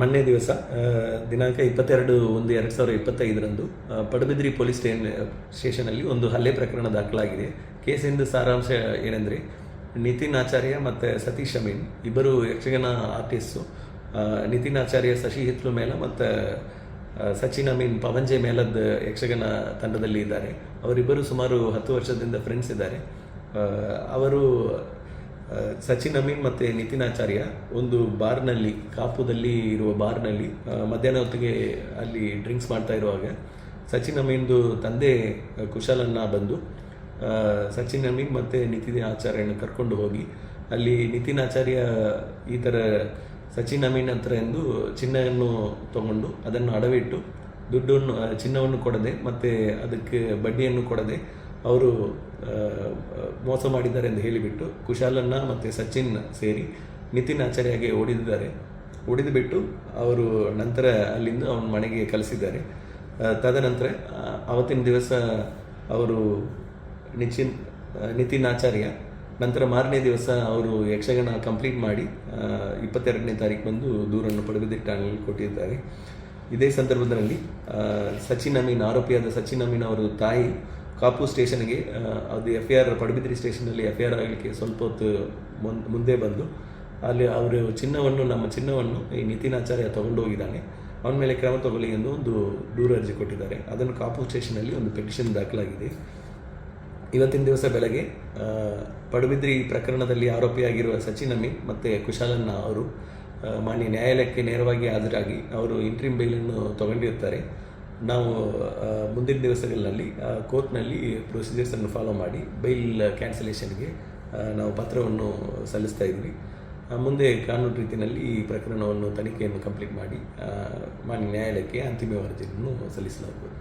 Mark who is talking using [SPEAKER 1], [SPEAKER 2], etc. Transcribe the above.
[SPEAKER 1] ಮೊನ್ನೆ ದಿವಸ ದಿನಾಂಕ ಇಪ್ಪತ್ತೆರಡು ಒಂದು ಎರಡು ಸಾವಿರದ ಇಪ್ಪತ್ತೈದರಂದು ಪಡುಬಿದ್ರಿ ಪೊಲೀಸ್ ಸ್ಟೇನ್ ಸ್ಟೇಷನಲ್ಲಿ ಒಂದು ಹಲ್ಲೆ ಪ್ರಕರಣ ದಾಖಲಾಗಿದೆ. ಕೇಸಿಂದು ಸಾರಾಂಶ ಏನೆಂದರೆ, ನಿತಿನ್ ಆಚಾರ್ಯ ಮತ್ತು ಸತೀಶ್ ಅಮೀನ್, ಇಬ್ಬರು ಯಕ್ಷಗಾನ ಆರ್ಟಿಸ್ಟು ನಿತಿನ್ ಆಚಾರ್ಯ ಶಶಿ ಹಿತ್ಲು ಮೇಲ ಮತ್ತು ಸಚಿನ್ ಅಮೀನ್ ಪವಂಜೆ ಮೇಲದ್ ಯಕ್ಷಗಾನ ತಂಡದಲ್ಲಿ ಇದ್ದಾರೆ. ಅವರಿಬ್ಬರು ಸುಮಾರು ಹತ್ತು ವರ್ಷದಿಂದ ಫ್ರೆಂಡ್ಸ್ ಇದ್ದಾರೆ. ಅವರು ಸಚಿನ್ ಅಮೀನ್ ಮತ್ತು ನಿತಿನ್ ಆಚಾರ್ಯ ಒಂದು ಬಾರ್ನಲ್ಲಿ, ಕಾಪುದಲ್ಲಿ ಇರುವ ಬಾರ್ನಲ್ಲಿ ಮಧ್ಯಾಹ್ನ ಹೊತ್ತಿಗೆ ಅಲ್ಲಿ ಡ್ರಿಂಕ್ಸ್ ಮಾಡ್ತಾ ಇರುವಾಗ ಸಚಿನ್ ಅಮೀನ್ದು ತಂದೆ ಕುಶಲನ್ನ ಬಂದು ಸಚಿನ್ ಅಮೀನ್ ಮತ್ತು ನಿತಿನ್ ಆಚಾರ್ಯನ ಕರ್ಕೊಂಡು ಹೋಗಿ ಅಲ್ಲಿ ನಿತಿನ್ ಆಚಾರ್ಯ ಈ ಥರ ಸಚಿನ್ ಅಮೀನ್ ಹತ್ರ ಎಂದು ಚಿನ್ನವನ್ನು ತಗೊಂಡು ಅದನ್ನು ಅಡವಿಟ್ಟು ದುಡ್ಡನ್ನು ಚಿನ್ನವನ್ನು ಕೊಡದೆ ಮತ್ತು ಅದಕ್ಕೆ ಬಡ್ಡಿಯನ್ನು ಕೊಡದೆ ಅವರು ಮೋಸ ಮಾಡಿದ್ದಾರೆ ಎಂದು ಹೇಳಿಬಿಟ್ಟು ಕುಶಾಲನ್ನ ಮತ್ತು ಸಚಿನ್ ಸೇರಿ ನಿತಿನ್ ಆಚಾರ್ಯಾಗೆ ಓಡಿದ್ದಾರೆ. ಬಿಟ್ಟು ಅವರು ನಂತರ ಅಲ್ಲಿಂದ ಅವನ ಮನೆಗೆ ಕಲಿಸಿದ್ದಾರೆ ತದನಂತರ ಆವತ್ತಿನ ದಿವಸ ಅವರು ನಿಚಿನ್ ನಿತಿನ್ ಆಚಾರ್ಯ ನಂತರ ಮಾರನೇ ದಿವಸ ಅವರು ಯಕ್ಷಗಾನ ಕಂಪ್ಲೀಟ್ ಮಾಡಿ ಇಪ್ಪತ್ತೆರಡನೇ ತಾರೀಕು ಬಂದು ದೂರನ್ನು ಪಡುಬಿದ್ರಿ ಠಾಣೆಯಲ್ಲಿ ಕೊಟ್ಟಿದ್ದಾರೆ. ಇದೇ ಸಂದರ್ಭದಲ್ಲಿ ಸಚಿನ್ ಅಮೀನ್, ಆರೋಪಿಯಾದ ಸಚಿನ್ ಅಮೀನ್ ಅವರ ತಾಯಿ ಕಾಪು ಸ್ಟೇಷನ್ಗೆ ಅದು ಎಫ್ ಐ ಆರ್ ಪಡುಬಿದ್ರಿ ಸ್ಟೇಷನಲ್ಲಿ ಎಫ್ ಐ ಆರ್ ಆಗಲಿಕ್ಕೆ ಸ್ವಲ್ಪ ಹೊತ್ತು ಮುಂದೆ ಬಂದು, ಅಲ್ಲಿ ಅವರು ಚಿನ್ನವನ್ನು, ನಮ್ಮ ಚಿನ್ನವನ್ನು ಈ ನಿತಿನ್ ಆಚಾರ್ಯ ತಗೊಂಡು ಹೋಗಿದ್ದಾನೆ ಅವನ ಮೇಲೆ ಕ್ರಮ ತಗೊಳ್ಳಿ ಎಂದು ಒಂದು ದೂರು ಅರ್ಜಿ ಕೊಟ್ಟಿದ್ದಾರೆ. ಅದನ್ನು ಕಾಪು ಸ್ಟೇಷನಲ್ಲಿ ಒಂದು ಪೆಟಿಷನ್ ದಾಖಲಾಗಿದೆ. ಇವತ್ತಿನ ದಿವಸ ಬೆಳಗ್ಗೆ ಪಡುಬಿದ್ರಿ ಪ್ರಕರಣದಲ್ಲಿ ಆರೋಪಿಯಾಗಿರುವ ಸಚಿನ್ ಅಮೀನ್ ಮತ್ತು ಕುಶಾಲನ್ನ ಅವರು ಮಾನ್ಯ ನ್ಯಾಯಾಲಯಕ್ಕೆ ನೇರವಾಗಿ ಹಾಜರಾಗಿ ಅವರು ಇಂಟ್ರಿಮ್ ಬೇಲನ್ನು ತಗೊಂಡಿರ್ತಾರೆ ನಾವು ಮುಂದಿನ ದಿವಸಗಳಲ್ಲಿ ಕೋರ್ಟ್ನಲ್ಲಿ ಪ್ರೊಸೀಜರ್ಸನ್ನು ಫಾಲೋ ಮಾಡಿ ಬೈಲ್ ಕ್ಯಾನ್ಸಲೇಷನ್ಗೆ ನಾವು ಪತ್ರವನ್ನು ಸಲ್ಲಿಸ್ತಾ ಇದ್ವಿ ಮುಂದೆ ಕಾನೂನು ರೀತಿಯಲ್ಲಿ ಈ ಪ್ರಕರಣವನ್ನು ತನಿಖೆಯನ್ನು ಕಂಪ್ಲೀಟ್ ಮಾಡಿ ಮಾನ್ಯ ನ್ಯಾಯಾಲಯಕ್ಕೆ ಅಂತಿಮ ವರದಿಯನ್ನು ಸಲ್ಲಿಸಲಾಗುವುದು.